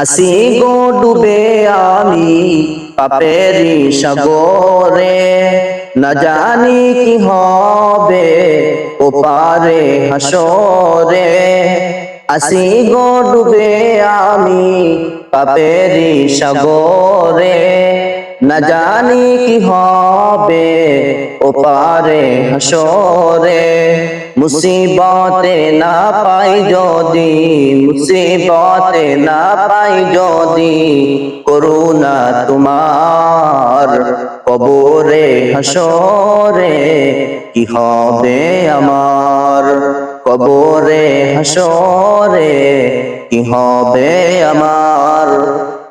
আসি গো ডুবে আমি পাপেরি সাগরে। না জানি কি হবে ওপারে হাসরে। আসি গো ডুবে আমি পাপেরি সাগরে। না জানি কি হবে ওপারে হাসরে মুসিবতে না পাই যদি, মুসিবতে না পাই যদি করুণা তোমার কবরে হাসরে কি হবে আমার কবরে হাসরে কি হবে আমার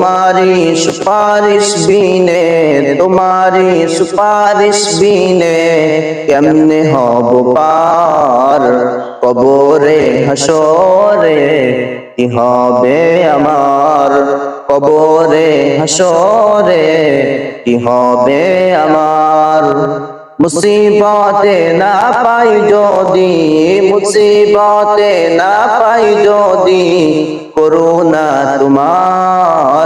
তোমারি সুপারিশ বিনে, তোমারি সুপারিশ বিনে, কেমনে হব পার কবরে হাসরে কি হবে আমার কবরে হাসরে কি হবে আমার? মুসিবতে না পাই যদি, মুসিবতে না পাই যদি, করুণা তোমার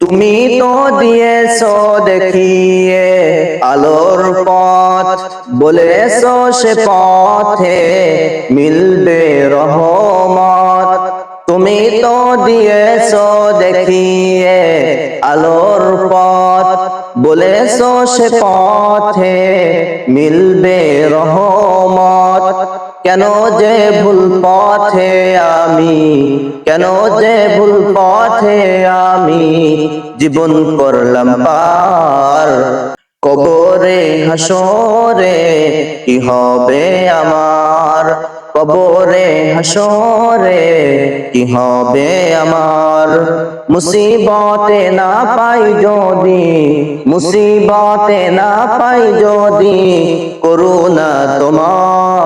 তুমি তো দিয়েছ দেখিয়ে আলোর পথ, বলেছ সে পথে মিলবে রহমত। তুমি তো দিয়েছ দেখিয়ে আলোর পথ, বলেছ সে পথে মিলবে রহমত। কেন যে ভুল পথে আমি? কেন যে ভুল পথে আমি? জীবন করলাম পার। কবরে, হাসরে কি হবে আমার? কবরে, হাসরে কি হবে আমার? মুসিবতে না পাই যদি, মুসিবতে না পাই যদি, করুণা তোমার